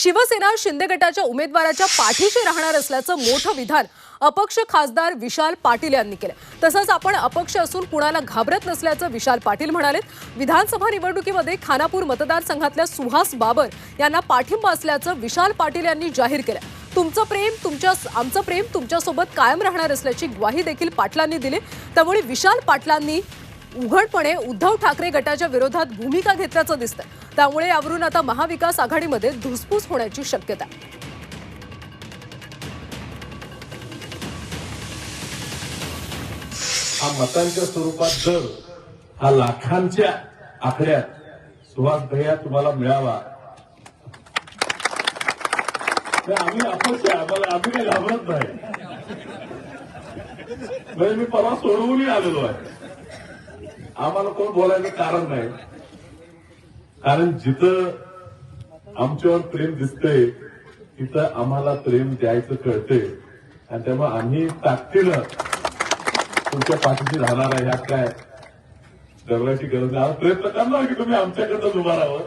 शिवसेना शिंदे गटाच्या उमेदवाराच्या पाठीशी राहणार असल्याचं मोठं विधान अपक्ष खासदार विशाल पाटील यांनी केलं तसंच आपण अपक्ष असून कुणाला घाबरत नसल्याचं विशाल पाटील म्हणाले विधानसभा निवडणुकीमध्ये खानापूर मतदारसंघातल्या सुहास बाबर यांना पाठिंबा असल्याचं विशाल पाटील यांनी जाहीर केलं तुमचं प्रेम तुमच्या आमचं प्रेम तुमच्यासोबत कायम राहणार असल्याची ग्वाही देखील पाटलांनी दिली. त्यामुळे विशाल पाटलांनी उघडपणे उद्धव ठाकरे गटाच्या विरोधात भूमिका घेतल्याचं दिसतंय. त्यामुळे यावरून आता महाविकास आघाडीमध्ये धुसफूस होण्याची शक्यता आहे. हा मतांच्या स्वरूपात जर हा लाखांच्या आकड्यात सुहास भैया तुम्हाला मिळावा तर आम्ही अपक्ष आम्हाला आम्ही काही घाबरत नाही. म्हणजे मी परवा सोडवूनही आलेलो आहे. आम्हाला कोण बोलायचं कारण नाही. कारण जिथं आमच्यावर प्रेम दिसतंय तिथं आम्हाला प्रेम द्यायचं कळतंय. आणि त्यामुळे आम्ही ताकदीनं तुमच्या पाठीशी राहणार आहे. ह्यात काय डरवायची गरज नाही. प्रयत्न करणार की तुम्ही आमच्याकडनं उभा राहावं.